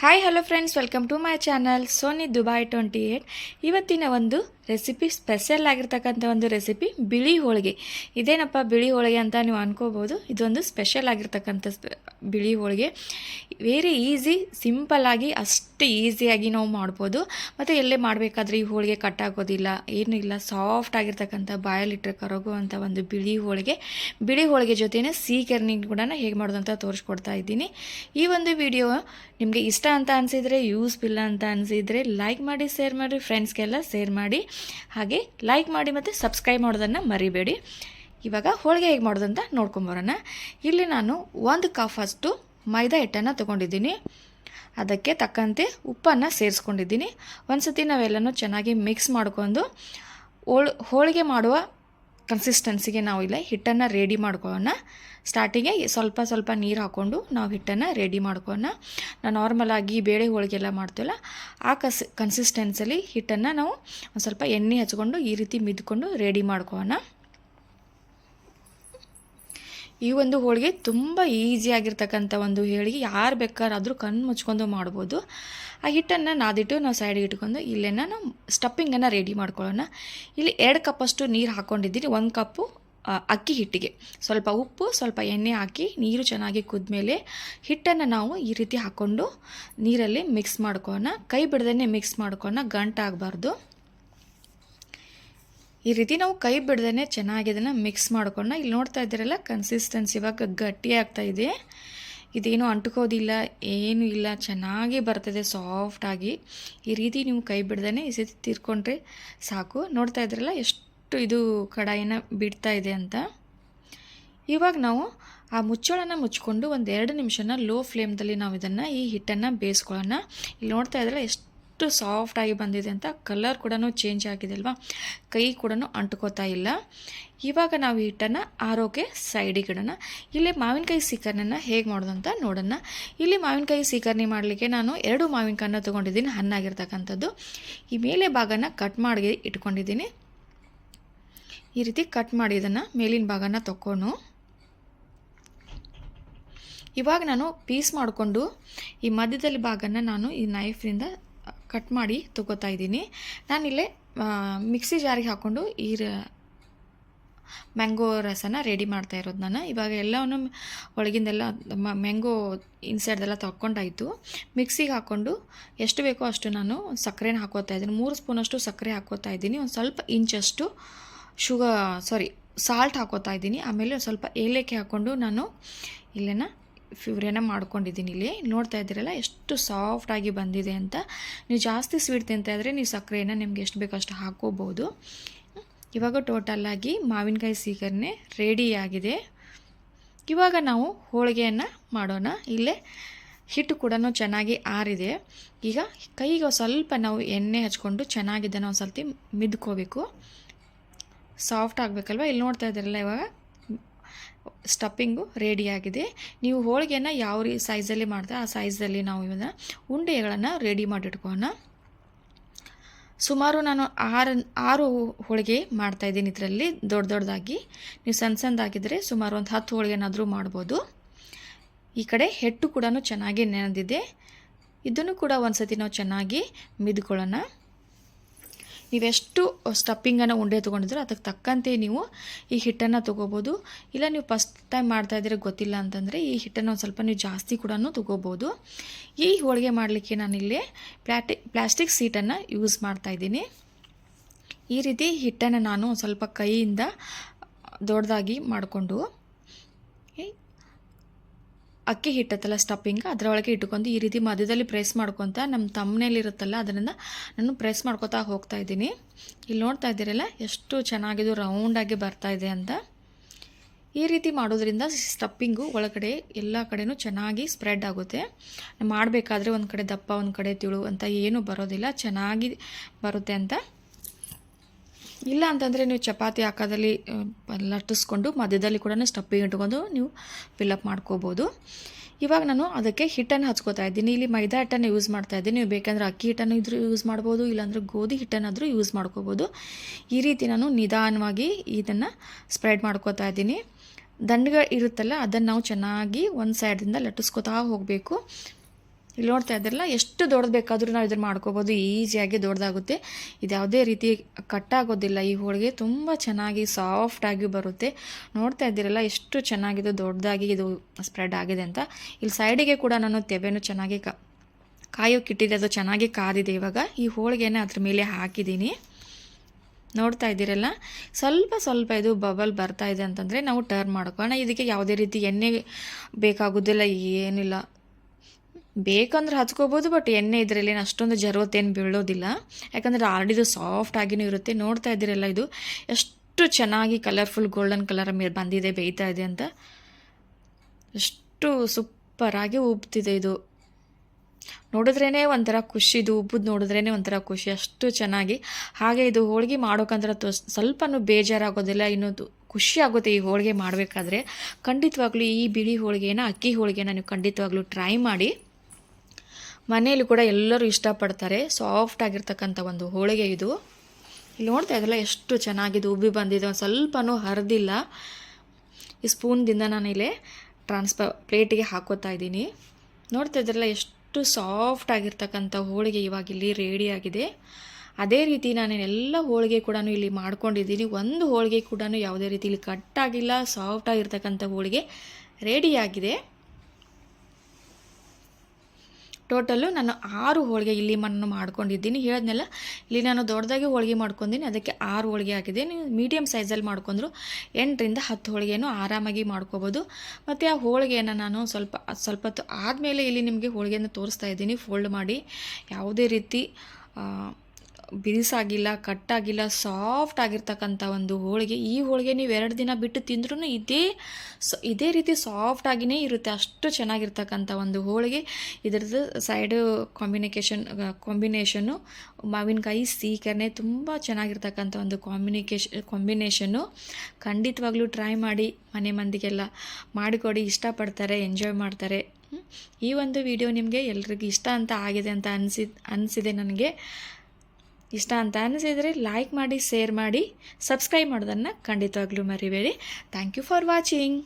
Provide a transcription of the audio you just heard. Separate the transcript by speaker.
Speaker 1: Hi hello friends welcome to my channel Soni Dubai twenty eight ಇವತ್ತಿನ ಒಂದು recipe special ಆಗಿರ್ತಕ್ಕಂಥ ಒಂದು recipe ಬಿಳಿ ಹೋಳಿಗೆ. ಇದೇನಪ್ಪ ಬಿಳಿ ಹೋಳಿಗೆ ಅಂತ ನೀವು ಅನ್ಕೋಬೋದು. ಇದೊಂದು ಸ್ಪೆಷಲ್ ಆಗಿರ್ತಕ್ಕಂಥ ಬಿಳಿ ಹೋಳಿಗೆ. ವೆರಿ ಈಸಿ ಸಿಂಪಲ್ಲಾಗಿ ಅಷ್ಟು ಈಸಿಯಾಗಿ ನಾವು ಮಾಡ್ಬೋದು. ಮತ್ತು ಎಲ್ಲೇ ಮಾಡಬೇಕಾದ್ರೆ ಈ ಹೋಳಿಗೆ ಕಟ್ಟಾಗೋದಿಲ್ಲ ಏನೂ ಇಲ್ಲ. ಸಾಫ್ಟ್ ಆಗಿರ್ತಕ್ಕಂಥ ಬಾಯಲ್ಲಿಟ್ಟರೆ ಕರಗುವಂಥ ಒಂದು ಬಿಳಿ ಹೋಳಿಗೆ. ಬಿಳಿ ಹೋಳಿಗೆ ಜೊತೆನೇ ಸೀಕರ್ನಿ ಕೂಡ ಹೇಗೆ ಮಾಡೋದು ಅಂತ ತೋರಿಸ್ಕೊಡ್ತಾ ಇದ್ದೀನಿ. ಈ ಒಂದು ವಿಡಿಯೋ ನಿಮಗೆ ಇಷ್ಟ ಅಂತ ಅನಿಸಿದರೆ ಯೂಸ್ಫುಲ್ ಅಂತ ಅನಿಸಿದರೆ ಲೈಕ್ ಮಾಡಿ ಶೇರ್ ಮಾಡಿ ಫ್ರೆಂಡ್ಸ್ಗೆಲ್ಲ ಶೇರ್ ಮಾಡಿ. ಹಾಗೆ ಲೈಕ್ ಮಾಡಿ ಮತ್ತು ಸಬ್ಸ್ಕ್ರೈಬ್ ಮಾಡೋದನ್ನು ಮರಿಬೇಡಿ. ಇವಾಗ ಹೋಳಿಗೆ ಹೇಗೆ ಮಾಡೋದಂತ ನೋಡ್ಕೊಂಬರೋಣ. ಇಲ್ಲಿ ನಾನು ಒಂದು ಕಫಷ್ಟು ಮೈದಾ ಹಿಟ್ಟನ್ನು ತೊಗೊಂಡಿದ್ದೀನಿ. ಅದಕ್ಕೆ ತಕ್ಕಂತೆ ಉಪ್ಪನ್ನು ಸೇರಿಸ್ಕೊಂಡಿದ್ದೀನಿ. ಒಂದು ಸತಿ ನಾವೆಲ್ಲನೂ ಚೆನ್ನಾಗಿ ಮಿಕ್ಸ್ ಮಾಡ್ಕೊಂಡು ಹೋಳ್, ಹೋಳಿಗೆ ಮಾಡುವ ಕನ್ಸಿಸ್ಟೆನ್ಸಿಗೆ ನಾವು ಇಲ್ಲ ಹಿಟ್ಟನ್ನು ರೆಡಿ ಮಾಡ್ಕೊಳ್ಳೋಣ. ಸ್ಟಾರ್ಟಿಗೆ ಸ್ವಲ್ಪ ಸ್ವಲ್ಪ ನೀರು ಹಾಕ್ಕೊಂಡು ನಾವು ಹಿಟ್ಟನ್ನು ರೆಡಿ ಮಾಡ್ಕೊಳ್ಳೋಣ. ನಾವು ನಾರ್ಮಲಾಗಿ ಬೇಳೆ ಹೋಳಿಗೆಲ್ಲ ಮಾಡ್ತೀವಲ್ಲ, ಆ ಕಸ್ ಕನ್ಸಿಸ್ಟೆನ್ಸಲ್ಲಿ ಹಿಟ್ಟನ್ನು ನಾವು ಒಂದು ಸ್ವಲ್ಪ ಎಣ್ಣೆ ಹಚ್ಕೊಂಡು ಈ ರೀತಿ ಮಿದ್ಕೊಂಡು ರೆಡಿ ಮಾಡ್ಕೊಳ್ಳೋಣ. ಈ ಒಂದು ಹೋಳಿಗೆ ತುಂಬ ಈಸಿಯಾಗಿರ್ತಕ್ಕಂಥ ಒಂದು ಹೋಳಿಗೆ. ಯಾರು ಬೇಕಾದ್ರೂ ಕಣ್ಣು ಮುಚ್ಕೊಂಡು ಮಾಡ್ಬೋದು. ಆ ಹಿಟ್ಟನ್ನು ನಾದಿಟ್ಟು ನಾವು ಸೈಡಿಗೆ ಇಟ್ಕೊಂಡು ಇಲ್ಲೇ ನಾವು ಸ್ಟಪ್ಪಿಂಗನ್ನು ರೆಡಿ ಮಾಡ್ಕೊಳ್ಳೋಣ. ಇಲ್ಲಿ ಎರಡು ಕಪ್ಪಷ್ಟು ನೀರು ಹಾಕ್ಕೊಂಡಿದ್ದೀನಿ ಒಂದು ಕಪ್ಪು ಅಕ್ಕಿ ಹಿಟ್ಟಿಗೆ. ಸ್ವಲ್ಪ ಉಪ್ಪು, ಸ್ವಲ್ಪ ಎಣ್ಣೆ ಹಾಕಿ ನೀರು ಚೆನ್ನಾಗಿ ಕುದ್ಮೇಲೆ ಹಿಟ್ಟನ್ನು ನಾವು ಈ ರೀತಿ ಹಾಕ್ಕೊಂಡು ನೀರಲ್ಲಿ ಮಿಕ್ಸ್ ಮಾಡ್ಕೊಳ್ಳೋಣ. ಕೈ ಬಿಡದೇ ಮಿಕ್ಸ್ ಮಾಡ್ಕೊಳ್ಳೋಣ. ಗಂಟಾಗಬಾರ್ದು ಈ ರೀತಿ ನಾವು ಕೈ ಬಿಡ್ದೇ ಚೆನ್ನಾಗಿ ಇದನ್ನು ಮಿಕ್ಸ್ ಮಾಡ್ಕೊಳ್ಳೋಣ. ಇಲ್ಲಿ ನೋಡ್ತಾ ಇದ್ದೀರಲ್ಲ ಕನ್ಸಿಸ್ಟೆನ್ಸಿ ಇವಾಗ ಗಟ್ಟಿ ಆಗ್ತಾ ಇದೆ. ಇದೇನು ಅಂಟ್ಕೋದಿಲ್ಲ, ಏನು ಇಲ್ಲ, ಚೆನ್ನಾಗಿ ಬರ್ತದೆ ಸಾಫ್ಟಾಗಿ ಈ ರೀತಿ ನೀವು ಕೈ ಬಿಡ್ದೇ ಈ ರೀತಿ ತಿರ್ಕೊಂಡ್ರೆ ಸಾಕು. ನೋಡ್ತಾ ಇದ್ರಲ್ಲ ಎಷ್ಟು ಇದು ಕಡಾಯಿನ ಬಿಡ್ತಾ ಇದೆ ಅಂತ. ಇವಾಗ ನಾವು ಆ ಮುಚ್ಚಳನ ಮುಚ್ಕೊಂಡು ಒಂದು ಎರಡು ನಿಮಿಷನ ಲೋ ಫ್ಲೇಮ್ದಲ್ಲಿ ನಾವು ಇದನ್ನು ಈ ಹಿಟ್ಟನ್ನು ಬೇಯಿಸ್ಕೊಳ್ಳೋಣ. ಇಲ್ಲಿ ನೋಡ್ತಾ ಇದ್ರಲ್ಲ ಎಷ್ಟು ಸಾಫ್ಟಾಗಿ ಬಂದಿದೆ ಅಂತ ಕಲರ್ ಕೂಡ ಚೇಂಜ್ ಆಗಿದೆ ಅಲ್ವಾ ಕೈ ಕೂಡ ಅಂಟ್ಕೋತಾ ಇಲ್ಲ. ಇವಾಗ ನಾವು ಹಿಟ್ಟನ್ನು ಆರೋಕೆ ಸೈಡಿಗೆ ಇಡೋಣ ಇಲ್ಲಿ ಮಾವಿನಕಾಯಿ ಸೀಕರ್ಣನ ಹೇಗೆ ಮಾಡೋದು ಅಂತ ನೋಡೋಣ. ಇಲ್ಲಿ ಮಾವಿನಕಾಯಿ ಸೀಕರ್ಣಿ ಮಾಡಲಿಕ್ಕೆ ನಾನು ಎರಡು ಮಾವಿನಕಾಯನ್ನ ತೊಗೊಂಡಿದ್ದೀನಿ ಹಣ್ಣಾಗಿರ್ತಕ್ಕಂಥದ್ದು ಈ ಮೇಲೆ ಭಾಗನ ಕಟ್ ಮಾಡಿ ಇಟ್ಕೊಂಡಿದ್ದೀನಿ. ಈ ರೀತಿ ಕಟ್ ಮಾಡಿ ಇದನ್ನು ಮೇಲಿನ ಭಾಗನ ತಗೊಂಡು ಇವಾಗ ನಾನು ಪೀಸ್ ಮಾಡಿಕೊಂಡು ಈ ಮಧ್ಯದಲ್ಲಿ ಭಾಗನ ನಾನು ಈ ನೈಫ್ನಿಂದ ಕಟ್ ಮಾಡಿ ತಗೋತಾ ಇದ್ದೀನಿ. ನಾನಿಲ್ಲೇ ಮಿಕ್ಸಿ ಜಾರಿಗೆ ಹಾಕ್ಕೊಂಡು ಈ ಮ್ಯಾಂಗೋ ರಸನ ರೆಡಿ ಮಾಡ್ತಾ ಇರೋದು ನಾನು. ಇವಾಗ ಎಲ್ಲವನ್ನು ಒಳಗಿಂದೆಲ್ಲ ಮ್ಯಾಂಗೋ ಇನ್ಸೈಡ್ದೆಲ್ಲ ತಗೊಂಡಾಯಿತು ಮಿಕ್ಸಿಗೆ ಹಾಕ್ಕೊಂಡು ಎಷ್ಟು ಬೇಕೋ ಅಷ್ಟು ನಾನು ಸಕ್ಕರೆನ ಹಾಕೋತಾ ಇದ್ದೀನಿ. ಮೂರು ಸ್ಪೂನಷ್ಟು ಸಕ್ಕರೆ ಹಾಕೋತಾ ಇದ್ದೀನಿ. ಒಂದು ಸ್ವಲ್ಪ ಇಂಚಷ್ಟು ಶುಗರ್ ಸಾರಿ ಸಾಲ್ಟ್ ಹಾಕೋತಾ ಇದ್ದೀನಿ. ಆಮೇಲೆ ಸ್ವಲ್ಪ ಏಲಕ್ಕಿ ಹಾಕ್ಕೊಂಡು ನಾನು ಇಲ್ಲೇನ ಫ್ಯೂರಿಯನ್ನ ಮಾಡ್ಕೊಂಡಿದ್ದೀನಿ ಇಲ್ಲಿ. ನೋಡ್ತಾ ಇದ್ದೀರಲ್ಲ, ಎಷ್ಟು ಸಾಫ್ಟಾಗಿ ಬಂದಿದೆ ಅಂತ. ನೀವು ಜಾಸ್ತಿ ಸ್ವೀಟ್ ತಿಂತಾ ಇದ್ದರೆ ನೀವು ಸಕ್ಕರೆನ ನಿಮ್ಗೆ ಎಷ್ಟು ಬೇಕೋ ಅಷ್ಟು ಹಾಕೋಬೋದು ಇವಾಗ ಟೋಟಲ್ಲಾಗಿ ಮಾವಿನಕಾಯಿ ಸೀಕರಣೆ ರೆಡಿಯಾಗಿದೆ ಇವಾಗ ನಾವು ಹೋಳಿಗೆಯನ್ನು ಮಾಡೋಣ. ಇಲ್ಲೇ ಹಿಟ್ಟು ಕೂಡ ಚೆನ್ನಾಗಿ ಆರಿದೆ. ಈಗ ಕೈಗೆ ಸ್ವಲ್ಪ ನಾವು ಎಣ್ಣೆ ಹಚ್ಕೊಂಡು ಚೆನ್ನಾಗಿದ್ದನ್ನು ಒಂದು ಸರ್ತಿ ಮಿದ್ಕೋಬೇಕು. ಸಾಫ್ಟ್ ಆಗಬೇಕಲ್ವ? ಇಲ್ಲಿ ನೋಡ್ತಾ ಇದ್ದೀರಲ್ಲ ಇವಾಗ. ಸ್ಟಪ್ಪಿಂಗು ರೆಡಿಯಾಗಿದೆ ನೀವು ಹೋಳಿಗೆನ ಯಾವ ರೀ ಸೈಜಲ್ಲಿ ಮಾಡ್ತಾ ಆ ಸೈಜಲ್ಲಿ ನಾವು ಇವನ್ನ ಉಂಡೆಗಳನ್ನು ರೆಡಿ ಮಾಡಿಟ್ಕೋಣ ಸುಮಾರು ನಾನು ಆರು ಆರು ಹೋಳಿಗೆ ಮಾಡ್ತಾಯಿದ್ದೀನಿ ಇದರಲ್ಲಿ, ದೊಡ್ಡ ದೊಡ್ಡದಾಗಿ. ನೀವು ಸಣ್ಣ ಸಣ್ಣದಾಗಿದ್ದರೆ ಸುಮಾರು ಒಂದು ಹತ್ತು ಹೋಳಿಗೆನಾದರೂ ಮಾಡ್ಬೋದು. ಈ ಕಡೆ ಹೆಟ್ಟು ಕೂಡ ಚೆನ್ನಾಗಿ ನೆನೆದಿದೆ. ಇದನ್ನು ಕೂಡ ಒಂದು ಸತಿ ನಾವು ಚೆನ್ನಾಗಿ ಮಿದ್ಕೊಳ್ಳೋಣ. ನೀವೆಷ್ಟು ಸ್ಟಪ್ಪಿಂಗನ್ನು ಉಂಡೆ ತೊಗೊಂಡಿದ್ರೆ ಅದಕ್ಕೆ ತಕ್ಕಂತೆ ನೀವು ಈ ಹಿಟ್ಟನ್ನು ತೊಗೋಬೋದು. ಇಲ್ಲ ನೀವು ಫಸ್ಟ್ ಟೈಮ್ ಮಾಡ್ತಾ ಇದ್ದೀರ ಗೊತ್ತಿಲ್ಲ ಅಂತಂದರೆ ಈ ಹಿಟ್ಟನ್ನು ಒಂದು ಸ್ವಲ್ಪ ನೀವು ಜಾಸ್ತಿ ಕೂಡ ತೊಗೋಬೋದು. ಈ ಹೋಳಿಗೆ ಮಾಡಲಿಕ್ಕೆ ನಾನಿಲ್ಲಿ ಪ್ಲಾಟಿ, ಪ್ಲಾಸ್ಟಿಕ್ ಸೀಟನ್ನು ಯೂಸ್ ಮಾಡ್ತಾ ಇದ್ದೀನಿ. ಈ ರೀತಿ ಹಿಟ್ಟನ್ನು ನಾನು ಸ್ವಲ್ಪ ಕೈಯಿಂದ ದೊಡ್ಡದಾಗಿ ಮಾಡಿಕೊಂಡು ಅಕ್ಕಿ ಹಿಟ್ಟತ್ತಲ್ಲ ಸ್ಟಫಿಂಗ್ ಅದರೊಳಗೆ ಇಟ್ಕೊಂಡು ಈ ರೀತಿ ಮಧ್ಯದಲ್ಲಿ ಪ್ರೆಸ್ ಮಾಡ್ಕೊತ ನಮ್ಮ ತಮ್ಮನೇಲಿರುತ್ತಲ್ಲ ಅದರಿಂದ ನಾನು ಪ್ರೆಸ್ ಮಾಡ್ಕೊತಾ ಹೋಗ್ತಾ ಇದ್ದೀನಿ. ಇಲ್ಲಿ ನೋಡ್ತಾ ಇದ್ದೀರಲ್ಲ, ಎಷ್ಟು ಚೆನ್ನಾಗಿದು ರೌಂಡಾಗಿ ಬರ್ತಾ ಇದೆ ಅಂತ. ಈ ರೀತಿ ಮಾಡೋದ್ರಿಂದ ಸ್ಟಪ್ಪಿಂಗು ಒಳಗಡೆ ಎಲ್ಲ ಕಡೆನೂ ಚೆನ್ನಾಗಿ ಸ್ಪ್ರೆಡ್ ಆಗುತ್ತೆ. ಮಾಡಬೇಕಾದ್ರೆ ಒಂದು ಕಡೆ ದಪ್ಪ, ಒಂದು ಕಡೆ ತಿಳು ಅಂತ ಏನೂ ಬರೋದಿಲ್ಲ, ಚೆನ್ನಾಗಿ ಬರುತ್ತೆ ಅಂತ ಇಲ್ಲ ಅಂತಂದರೆ ನೀವು ಚಪಾತಿ ಹಾಕೋದಲ್ಲಿ ಲಟ್ಟಿಸ್ಕೊಂಡು ಮಧ್ಯದಲ್ಲಿ ಕೂಡ ಸ್ಟಪ್ಪಿಗೆ ಇಟ್ಕೊಂಡು ನೀವು ಫಿಲ್ಲಪ್ ಮಾಡ್ಕೋಬೋದು. ಇವಾಗ ನಾನು ಅದಕ್ಕೆ ಹಿಟ್ಟನ್ನು ಹಚ್ಕೋತಾ ಇದ್ದೀನಿ. ಇಲ್ಲಿ ಮೈದಾ ಹಿಟ್ಟನ್ನು ಯೂಸ್ ಮಾಡ್ತಾ ಇದ್ದೀನಿ. ನೀವು ಬೇಕಂದ್ರೆ ಅಕ್ಕಿ ಹಿಟ್ಟನ್ನು ಇದ್ರೂ ಯೂಸ್ ಮಾಡ್ಬೋದು, ಇಲ್ಲಾಂದ್ರೆ ಗೋಧಿ ಹಿಟ್ಟನ್ನಾದರೂ ಯೂಸ್ ಮಾಡ್ಕೋಬೋದು. ಈ ರೀತಿ ನಾನು ನಿಧಾನವಾಗಿ ಇದನ್ನು ಸ್ಪ್ರೆಡ್ ಮಾಡ್ಕೋತಾ ಇದ್ದೀನಿ. ದಂಡಗಳು ಇರುತ್ತಲ್ಲ, ಅದನ್ನು ನಾವು ಚೆನ್ನಾಗಿ ಒಂದು ಸೈಡಿಂದ ಲಟ್ಟಿಸ್ಕೋತಾ ಹೋಗಬೇಕು. ಇಲ್ಲಿ ನೋಡ್ತಾ ಇದ್ದಿರಲ್ಲ ಎಷ್ಟು ದೊಡ್ಡದು ಬೇಕಾದರೂ ನಾವು ಇದನ್ನು ಮಾಡ್ಕೋಬೋದು, ಈಸಿಯಾಗಿ ದೊಡ್ಡದಾಗುತ್ತೆ. ಇದು ಯಾವುದೇ ರೀತಿ ಕಟ್ಟಾಗೋದಿಲ್ಲ, ಈ ಹೋಳಿಗೆ ತುಂಬ ಚೆನ್ನಾಗಿ ಸಾಫ್ಟಾಗಿ ಬರುತ್ತೆ. ನೋಡ್ತಾ ಇದ್ದೀರಲ್ಲ, ಎಷ್ಟು ಚೆನ್ನಾಗಿದೆ ದೊಡ್ಡದಾಗಿ ಇದು ಸ್ಪ್ರೆಡ್ ಆಗಿದೆ ಅಂತ. ಇಲ್ಲಿ ಸೈಡಿಗೆ ಕೂಡ ನಾನು ತೆವೆನೂ ಚೆನ್ನಾಗಿ ಕಾಯೋಕ್ಕಿಟ್ಟಿದೆ ಕಾಯೋಕೆ ಅದು ಚೆನ್ನಾಗಿ ಕಾದಿದೆ ಇವಾಗ. ಈ ಹೋಳಿಗೆನ ಅದ್ರ ಮೇಲೆ ಹಾಕಿದ್ದೀನಿ. ನೋಡ್ತಾ ಇದ್ದೀರಲ್ಲ, ಸ್ವಲ್ಪ ಸ್ವಲ್ಪ ಇದು ಬಬಲ್ ಬರ್ತಾ ಇದೆ ಅಂತಂದರೆ ನಾವು ಟರ್ನ್ ಮಾಡ್ಕೋಣ ಇದಕ್ಕೆ ಯಾವುದೇ ರೀತಿ ಎಣ್ಣೆ ಬೇಕಾಗೋದಿಲ್ಲ, ಏನಿಲ್ಲ. ಬೇಕಂದ್ರೆ ಹಚ್ಕೋಬೋದು ಬಟ್ ಎಣ್ಣೆ ಇದರಲ್ಲಿ ಅಷ್ಟೊಂದು ಜರುವತ್ತೇನು ಬೀಳೋದಿಲ್ಲ. ಯಾಕಂದರೆ ಆಲ್ರೆಡಿ ಸಾಫ್ಟ್ ಆಗಿನೂ ಇರುತ್ತೆ. ನೋಡ್ತಾ ಇದ್ದೀರಲ್ಲ ಇದು? ಎಷ್ಟು ಚೆನ್ನಾಗಿ ಕಲರ್ಫುಲ್ ಗೋಲ್ಡನ್ ಕಲರ್ ಮೇಲೆ ಬಂದಿದೆ, ಬೇಯ್ತಾ ಇದೆ ಅಂತ. ಎಷ್ಟು ಸೂಪರಾಗಿ ಉಬ್ತಿದೆ ಇದು. ನೋಡಿದ್ರೇ ಒಂಥರ ಖುಷಿ, ಇದು ಉಬ್ಬುದು ನೋಡಿದ್ರೇ ಒಂಥರ ಖುಷಿ, ಅಷ್ಟು ಚೆನ್ನಾಗಿ. ಹಾಗೆ ಇದು ಹೋಳಿಗೆ ಮಾಡೋಕಂದ್ರೆ ತೋ ಸ್ವಲ್ಪನೂ ಬೇಜಾರಾಗೋದಿಲ್ಲ ಇನ್ನೊಂದು ಖುಷಿ ಆಗುತ್ತೆ ಈ ಹೋಳಿಗೆ ಮಾಡಬೇಕಾದ್ರೆ. ಖಂಡಿತವಾಗ್ಲೂ ಈ ಬಿಳಿ ಹೋಳಿಗೆನ, ಅಕ್ಕಿ ಹೋಳಿಗೆನ ನೀವು ಖಂಡಿತವಾಗ್ಲೂ ಟ್ರೈ ಮಾಡಿ. ಮನೆಯಲ್ಲಿ ಕೂಡ ಎಲ್ಲರೂ ಇಷ್ಟಪಡ್ತಾರೆ. ಸಾಫ್ಟ್ ಆಗಿರ್ತಕ್ಕಂಥ ಒಂದು ಹೋಳಿಗೆ ಇದು. ಇಲ್ಲಿ ನೋಡ್ತಾ ಇದ್ದಲ್ಲ ಎಷ್ಟು ಚೆನ್ನಾಗಿದೆ, ಉಬ್ಬಿ ಬಂದಿದೆ. ಒಂದು ಸ್ವಲ್ಪನೂ ಹರಿದಿಲ್ಲ. ಈ ಸ್ಪೂನ್ದಿಂದ ನಾನು ಇಲ್ಲಿ ಟ್ರಾನ್ಸ್ಪ ಪ್ಲೇಟಿಗೆ ಹಾಕೋತಾ ಇದ್ದೀನಿ. ನೋಡ್ತಾ ಇದ್ರಲ್ಲ ಎಷ್ಟು ಸಾಫ್ಟ್ ಆಗಿರ್ತಕ್ಕಂಥ ಹೋಳಿಗೆ ಇವಾಗ ಇಲ್ಲಿ ರೆಡಿಯಾಗಿದೆ ಅದೇ ರೀತಿ ನಾನು ಎಲ್ಲ ಹೋಳಿಗೆ ಕೂಡ ಇಲ್ಲಿ ಮಾಡ್ಕೊಂಡಿದ್ದೀನಿ. ಒಂದು ಹೋಳಿಗೆ ಕೂಡ ಯಾವುದೇ ರೀತಿ ಇಲ್ಲಿ ಕಟ್ಟಾಗಿಲ್ಲ ಸಾಫ್ಟ್ ಆಗಿರ್ತಕ್ಕಂಥ ಹೋಳಿಗೆ ರೆಡಿಯಾಗಿದೆ ಟೋಟಲ್ಲು ನಾನು ಆರು ಹೋಳಿಗೆ ಇಲ್ಲಿ ನಾನು ಮಾಡ್ಕೊಂಡಿದ್ದೀನಿ. ಹೇಳಿದ್ನೆಲ್ಲ, ಇಲ್ಲಿ ನಾನು ದೊಡ್ಡದಾಗಿ ಹೋಳಿಗೆ ಮಾಡ್ಕೊಂಡಿನಿ, ಅದಕ್ಕೆ ಆರು ಹೋಳಿಗೆ ಆಗಿದೆ ನೀವು ಮೀಡಿಯಮ್ ಸೈಜಲ್ಲಿ ಮಾಡ್ಕೊಂಡ್ರು ಎಂಟರಿಂದ ಹತ್ತು ಹೋಳಿಗೆನೂ ಆರಾಮಾಗಿ ಮಾಡ್ಕೋಬೋದು. ಮತ್ತು ಆ ಹೋಳಿಗೆಯನ್ನು ನಾನು ಸ್ವಲ್ಪ ಸ್ವಲ್ಪ ಆದಮೇಲೆ ಇಲ್ಲಿ ನಿಮಗೆ ಹೋಳಿಗೆಯನ್ನು ತೋರಿಸ್ತಾ ಇದ್ದೀನಿ. ಫೋಲ್ಡ್ ಮಾಡಿ, ಯಾವುದೇ ರೀತಿ ಬಿರುಸಾಗಿಲ್ಲ ಕಟ್ಟಾಗಿಲ್ಲ ಸಾಫ್ಟ್ ಆಗಿರ್ತಕ್ಕಂಥ ಒಂದು ಹೋಳಿಗೆ. ಈ ಹೋಳಿಗೆ ನೀವು ಎರಡು ದಿನ ಬಿಟ್ಟು ತಿಂದ್ರೂ ಇದೇ ಸ, ಇದೇ ರೀತಿ ಸಾಫ್ಟ್ ಆಗಿನೇ ಇರುತ್ತೆ. ಅಷ್ಟು ಚೆನ್ನಾಗಿರ್ತಕ್ಕಂಥ ಒಂದು ಹೋಳಿಗೆ. ಇದರದ್ದು ಸೈಡು ಕಾಂಬಿನಿಕೇಷನ್ ಕಾಂಬಿನೇಷನ್ನು ಮಾವಿನಕಾಯಿ, ಸೀಕರಣೆ ತುಂಬ ಚೆನ್ನಾಗಿರ್ತಕ್ಕಂಥ ಒಂದು ಕಾಂಬಿನಿಕೇಶ್ ಕಾಂಬಿನೇಷನ್ನು ಖಂಡಿತವಾಗ್ಲೂ ಟ್ರೈ ಮಾಡಿ, ಮನೆ ಮಂದಿಗೆಲ್ಲ ಮಾಡಿಕೊಡಿ, ಇಷ್ಟಪಡ್ತಾರೆ ಎಂಜಾಯ್ ಮಾಡ್ತಾರೆ. ಈ ಒಂದು ವಿಡಿಯೋ ನಿಮಗೆ ಎಲ್ರಿಗೂ ಇಷ್ಟ ಅಂತ ಆಗಿದೆ ಅಂತ ಅನಿಸಿ ಅನಿಸಿದೆ ನನಗೆ. ಇಷ್ಟ ಅಂತ ಅನ್ನಿಸಿದರೆ ಲೈಕ್ ಮಾಡಿ ಶೇರ್ ಮಾಡಿ ಸಬ್ಸ್ಕ್ರೈಬ್ ಮಾಡೋದನ್ನು ಖಂಡಿತವಾಗ್ಲೂ ಮರಿಬೇಡಿ. Thank you for watching